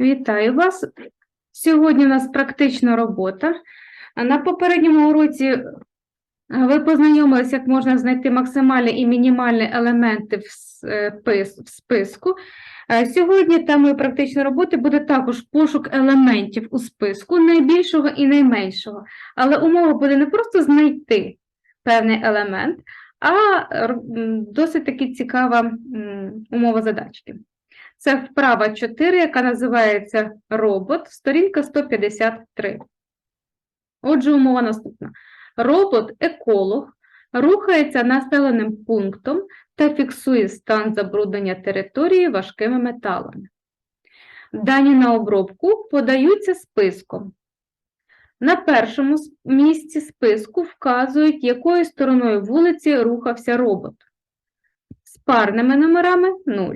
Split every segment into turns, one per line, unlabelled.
Вітаю вас. Сьогодні у нас практична робота. На попередньому уроці е, ви познайомилися, як можна знайти максимальні і мінімальні елементи в е, списку. Е, Сьогодні темою практичної роботи буде також пошук елементів у списку найбільшого і найменшого. Але умова буде не просто знайти певний елемент, а досить таки цікава умова задачки. Це вправа 4, яка називається робот, сторінка 153. Отже, умова наступна. Робот-еколог рухається населеним пунктом та фіксує стан забруднення території важкими металами. Дані на обробку подаються списком. На першому місці списку вказують, якою стороною вулиці рухався робот. З парними номерами 0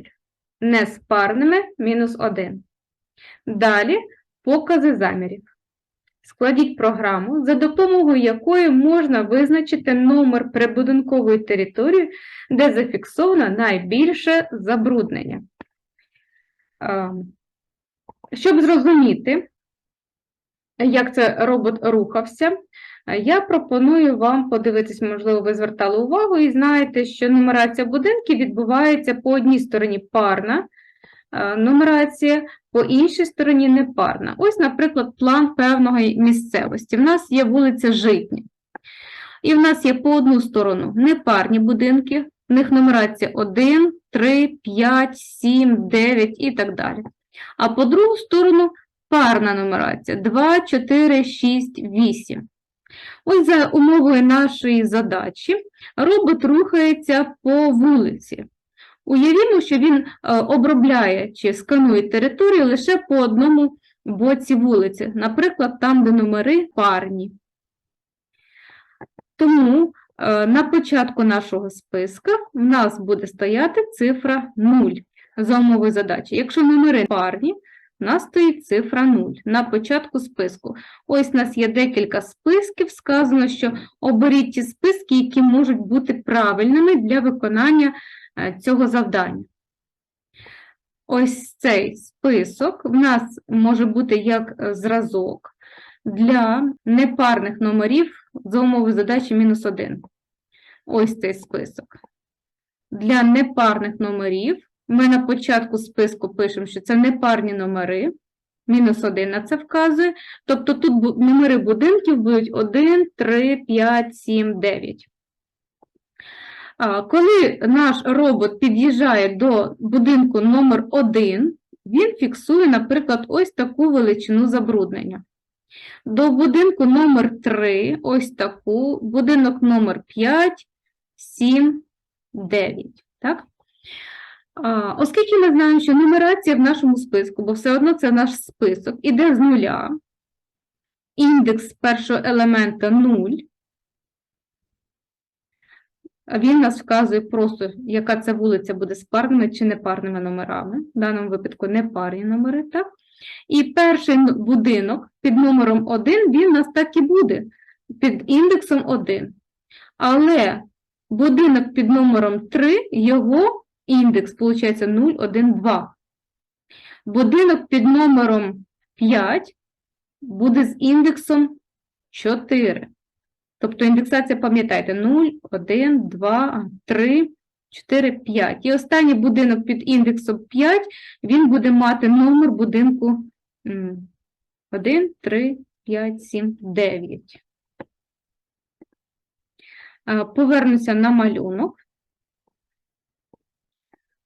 не з парними мінус 1. Далі покази замірів. Складіть програму, за допомогою якої можна визначити номер прибудинкової території, де зафіксовано найбільше забруднення. Щоб зрозуміти, як це робот рухався, я пропоную вам подивитись, можливо, ви звертали увагу і знаєте, що нумерація будинків відбувається по одній стороні парна е, нумерація, по іншій стороні непарна. Ось, наприклад, план певної місцевості. В нас є вулиця Житня. І в нас є по одну сторону непарні будинки, в них нумерація 1, 3, 5, 7, 9 і так далі. А по другу сторону парна нумерація 2, 4, 6, 8. Ось за умовою нашої задачі робот рухається по вулиці. Уявімо, що він е, обробляє чи сканує територію лише по одному боці вулиці, наприклад, там, де номери парні. Тому е, на початку нашого списка в нас буде стояти цифра 0 за умовою задачі. Якщо номери парні, у нас стоїть цифра 0 на початку списку. Ось у нас є декілька списків, сказано, що оберіть ті списки, які можуть бути правильними для виконання е, цього завдання. Ось цей список в нас може бути як е, зразок для непарних номерів за умови задачі мінус 1. Ось цей список. Для непарних номерів ми на початку списку пишемо, що це непарні номери. Мінус 1 на це вказує. Тобто тут номери будинків будуть 1, 3, 5, 7, 9. Коли наш робот під'їжджає до будинку номер 1, він фіксує, наприклад, ось таку величину забруднення. До будинку номер 3, ось таку, будинок номер 5, 7, 9. Так? А, Оскільки ми знаємо, що нумерація в нашому списку, бо все одно це наш список, іде з нуля, індекс першого елемента 0, Він нас вказує просто, яка це вулиця буде з парними чи непарними номерами. В даному випадку непарні номери, так? І перший будинок під номером 1, він у нас так і буде, під індексом 1. Але будинок під номером 3, його індекс, виходить, 0, 1, 2. Будинок під номером 5 буде з індексом 4. Тобто індексація, пам'ятайте, 0, 1, 2, 3, 4, 5. І останній будинок під індексом 5, він буде мати номер будинку 1, 3, 5, 7, 9. Повернуся на малюнок.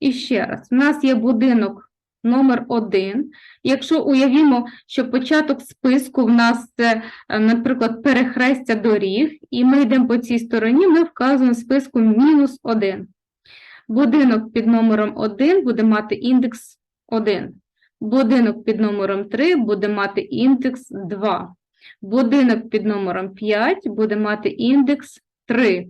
І ще раз, у нас є будинок номер 1. Якщо уявімо, що початок списку в нас це, е, наприклад, перехрестя доріг, і ми йдемо по цій стороні, ми вказуємо в списку мінус 1. Будинок під номером 1 буде мати індекс 1. Будинок під номером 3 буде мати індекс 2. Будинок під номером 5 буде мати індекс 3.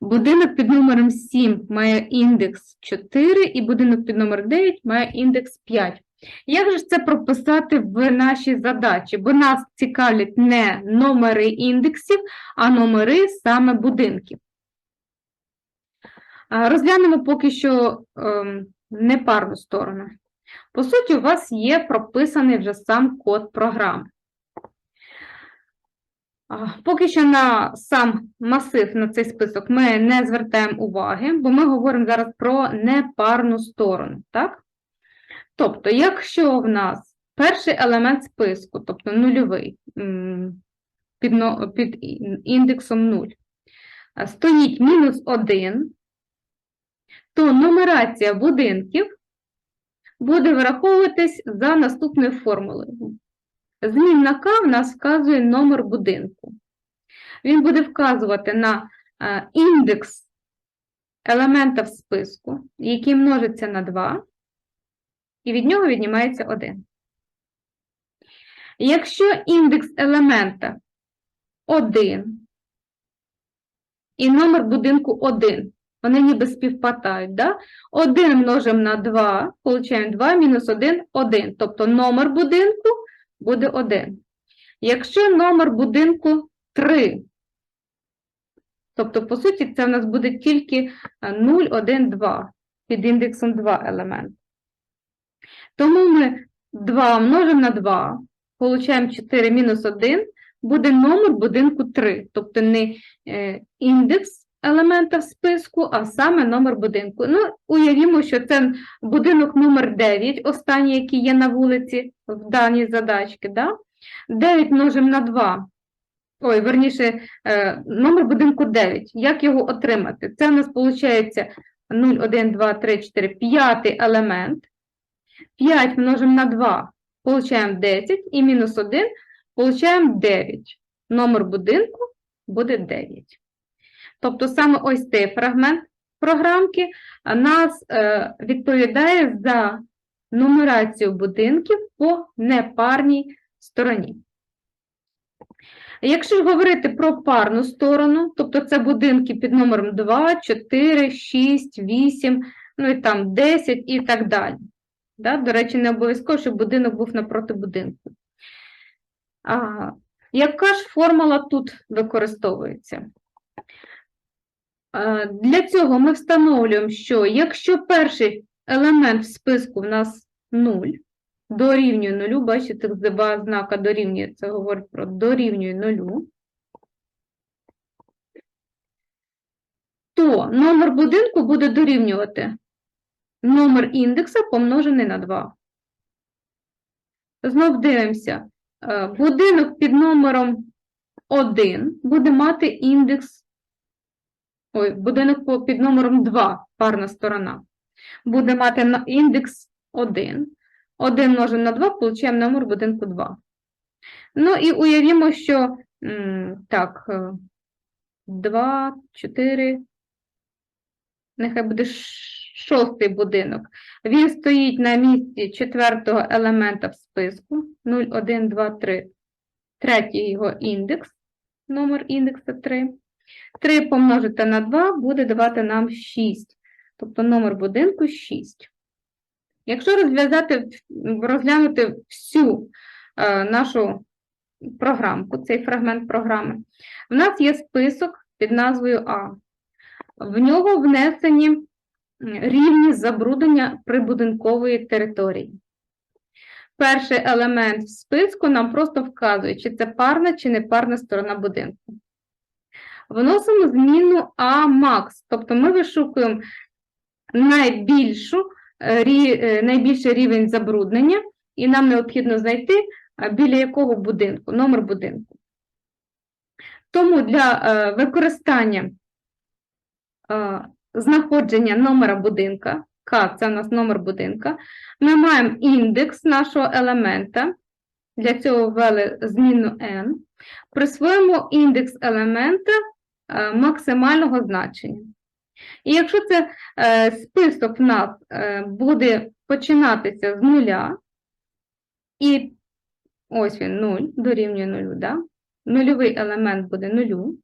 Будинок під номером 7 має індекс 4, і будинок під номером 9 має індекс 5. Як же це прописати в нашій задачі? Бо нас цікавлять не номери індексів, а номери саме будинків. Розглянемо поки що ем, непарну сторону. По суті, у вас є прописаний вже сам код програми. Поки що на сам масив, на цей список ми не звертаємо уваги, бо ми говоримо зараз про непарну сторону. Так? Тобто, якщо в нас перший елемент списку, тобто нульовий, під, під індексом 0, стоїть мінус 1, то нумерація будинків буде враховуватись за наступною формулою. Змінна К в нас вказує номер будинку. Він буде вказувати на е, індекс елемента в списку, який множиться на 2, і від нього віднімається 1. Якщо індекс елемента 1 і номер будинку 1, вони ніби співпадають, да? 1 множимо на 2, получаємо 2 мінус 1 – 1. Тобто номер будинку буде 1. Якщо номер будинку 3, тобто, по суті, це в нас буде тільки е, 0, 1, 2 під індексом 2 елемент. Тому ми 2 множимо на 2, получаємо 4 мінус 1, буде номер будинку 3, тобто не е, індекс елемента в списку, а саме номер будинку. Ну, уявімо, що це будинок номер 9, останній, який є на вулиці в даній задачці. Да? 9 множимо на 2. Ой, верніше, е, номер будинку 9. Як його отримати? Це у нас виходить 0, 1, 2, 3, 4, п'ятий елемент. 5 множимо на 2, получаємо 10, і мінус 1, получаємо 9. Номер будинку буде 9. Тобто саме ось цей фрагмент програмки нас е, відповідає за нумерацію будинків по непарній стороні. Якщо говорити про парну сторону, тобто це будинки під номером 2, 4, 6, 8, ну і там 10 і так далі. Да? До речі, не обов'язково, щоб будинок був напроти будинку. А, яка ж формула тут використовується? Для цього ми встановлюємо, що якщо перший елемент в списку в нас 0, дорівнює 0, бачите, два знака дорівнює, це говорить про дорівнює 0, то номер будинку буде дорівнювати номер індекса помножений на 2. Знов дивимося. Е, Будинок під номером 1 буде мати індекс, ой, будинок під номером 2, парна сторона, буде мати індекс 1. 1 множимо на 2, получаємо номер будинку 2. Ну і уявімо, що так, е, 2, 4, нехай буде шостий будинок. Він стоїть на місці четвертого елемента в списку 0, 1, 2, 3. Третій його індекс, номер індекса 3. 3 помножити на 2 буде давати нам 6. Тобто номер будинку 6. Якщо розв'язати, розглянути всю е, нашу програмку, цей фрагмент програми, в нас є список під назвою А. В нього внесені рівні забруднення прибудинкової території. Перший елемент в списку нам просто вказує, чи це парна чи непарна сторона будинку. Вносимо зміну А тобто ми вишукуємо найбільшу, е, е, найбільший рівень забруднення, і нам необхідно знайти, біля якого будинку, номер будинку. Тому для е, використання е, знаходження номера будинка, К це у нас номер будинка, ми маємо індекс нашого елемента, для цього ввели змінну n, присвоїмо індекс елемента е, максимального значення. І якщо це е, список нас е, буде починатися з нуля, і ось він 0, дорівнює 0, да? нульовий елемент буде нулю,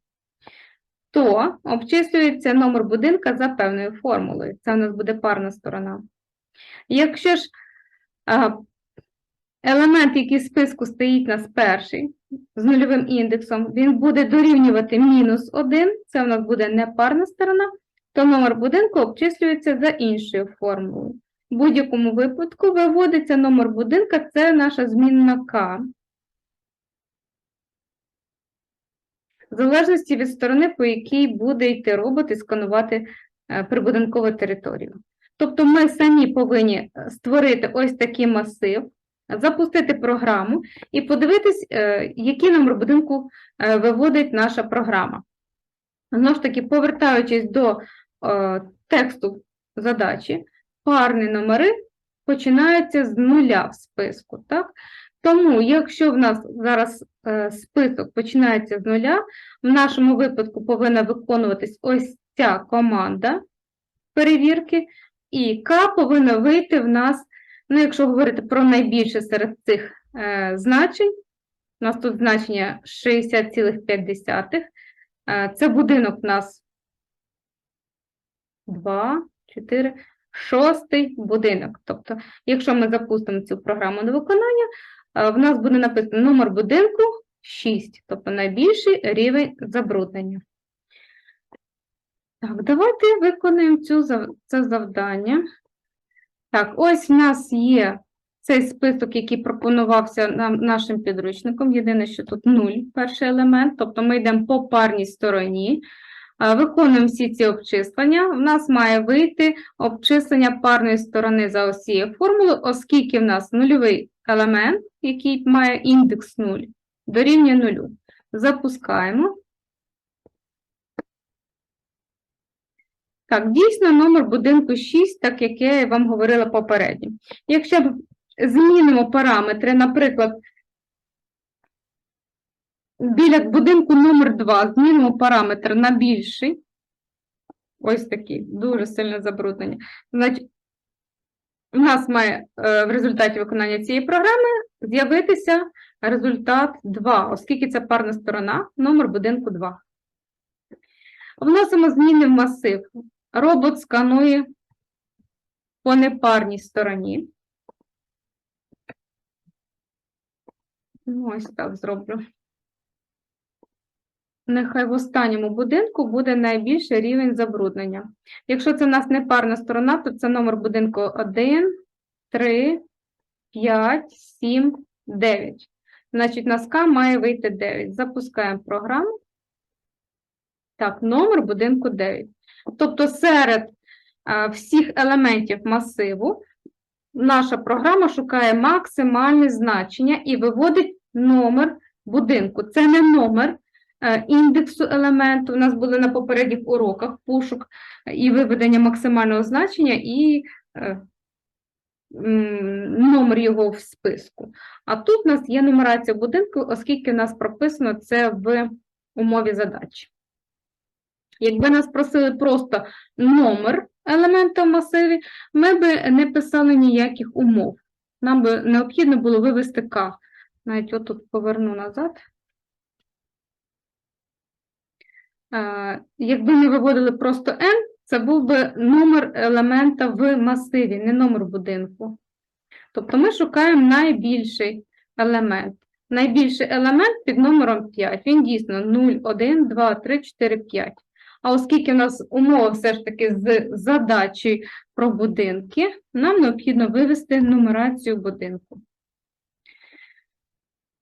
то обчислюється номер будинка за певною формулою. Це у нас буде парна сторона. Якщо ж елемент, який в списку стоїть нас перший, з нульовим індексом, він буде дорівнювати мінус 1, це у нас буде непарна сторона, то номер будинку обчислюється за іншою формулою. В будь-якому випадку виводиться номер будинка, це наша змінна К. В залежності від сторони, по якій буде йти робот і сканувати е, прибудинкову територію. Тобто ми самі повинні створити ось такий масив, запустити програму і подивитись, е, який номер будинку е, виводить наша програма. Знову ж таки, повертаючись до е, тексту задачі, парні номери починаються з нуля в списку. Так? Тому, якщо в нас зараз список починається з нуля, в нашому випадку повинна виконуватись ось ця команда перевірки, і К повинна вийти в нас, ну, якщо говорити про найбільше серед цих е, значень, у нас тут значення 60,5. Е, Це будинок у нас 2, 4, шостий будинок. Тобто, якщо ми запустимо цю програму на виконання, е, в нас буде написано номер будинку 6, тобто найбільший рівень забруднення. Так, давайте виконаємо цю, це завдання. Так, ось в нас є цей список, який пропонувався нам нашим підручником. Єдине, що тут 0, перший елемент, тобто ми йдемо по парній стороні. Виконуємо всі ці обчислення. В нас має вийти обчислення парної сторони за осією формули, оскільки в нас нульовий елемент, який має індекс 0, дорівнює 0. Запускаємо. Так, дійсно, номер будинку 6, так як я вам говорила попередньо. Якщо змінимо параметри, наприклад, біля будинку номер 2 змінимо параметр на більший, ось такий, дуже сильне забруднення, значить, у нас має е, в результаті виконання цієї програми з'явитися результат 2, оскільки це парна сторона, номер будинку 2. Вносимо зміни в масив. Робот сканує по непарній стороні. Ну, Ось так зроблю. Нехай в останньому будинку буде найбільший рівень забруднення. Якщо це в нас непарна сторона, то це номер будинку 1, 3, 5, 7, 9. Значить, на СК має вийти 9. Запускаємо програму. Так, номер будинку 9. Тобто серед всіх елементів масиву наша програма шукає максимальне значення і виводить номер будинку. Це не номер е, індексу елементу. У нас були на попередніх уроках пошук і виведення максимального значення і е, номер його в списку. А тут у нас є нумерація будинку, оскільки у нас прописано це в умові задачі. Якби нас просили просто номер елемента в масиві, ми б не писали ніяких умов. Нам би необхідно було вивести К. Навіть отут поверну назад. Е, Якби ми виводили просто N, це був би номер елемента в масиві, не номер будинку. Тобто ми шукаємо найбільший елемент. Найбільший елемент під номером 5. Він дійсно 0, 1, 2, 3, 4, 5. А оскільки в нас умова все ж таки з задачі про будинки, нам необхідно вивести нумерацію будинку.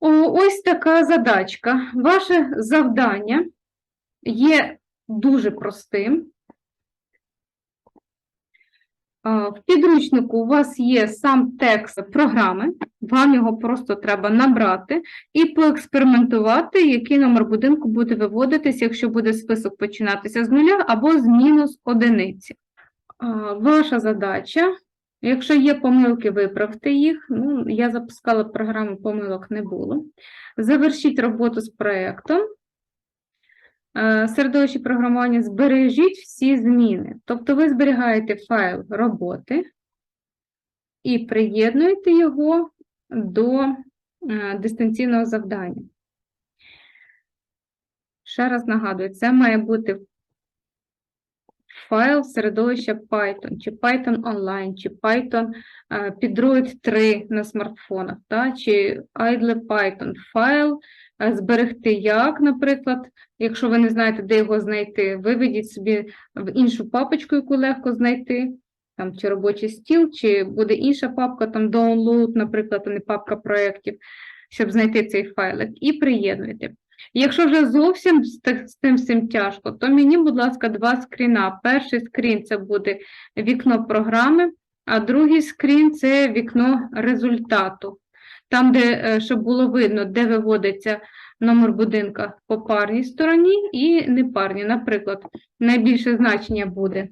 Ось така задачка. Ваше завдання є дуже простим. В підручнику у вас є сам текст програми, вам його просто треба набрати і поекспериментувати, який номер будинку буде виводитись, якщо буде список починатися з нуля або з мінус одиниці. Ваша задача, якщо є помилки, виправте їх. Ну, я запускала програму, помилок не було. Завершіть роботу з проєктом. Е, Середовище програмування збережіть всі зміни. Тобто ви зберігаєте файл роботи і приєднуєте його до е, дистанційного завдання. Ще раз нагадую, це має бути файл середовища Python, чи Python Online, чи Python е, під Droid 3 на смартфонах, та, чи idle Python файл е, зберегти як, наприклад, якщо ви не знаєте, де його знайти, виведіть собі в іншу папочку, яку легко знайти, там, чи робочий стіл, чи буде інша папка, там download, наприклад, а не папка проєктів, щоб знайти цей файлик, і приєднуйте. Якщо вже зовсім з тим всім тяжко, то мені, будь ласка, два скріна. Перший скрін це буде вікно програми, а другий скрін це вікно результату. Там, де, е, щоб було видно, де виводиться номер будинка по парній стороні і непарній. Наприклад, найбільше значення буде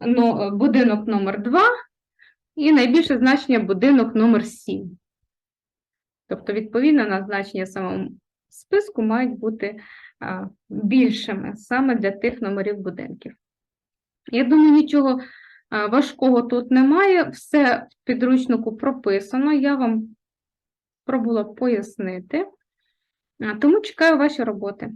но- е, будинок номер 2 і найбільше значення будинок номер 7. Тобто, відповідно, на значення самому списку мають бути більшими саме для тих номерів будинків. Я думаю, нічого важкого тут немає, все в підручнику прописано, я вам пробувала пояснити. Тому чекаю ваші роботи.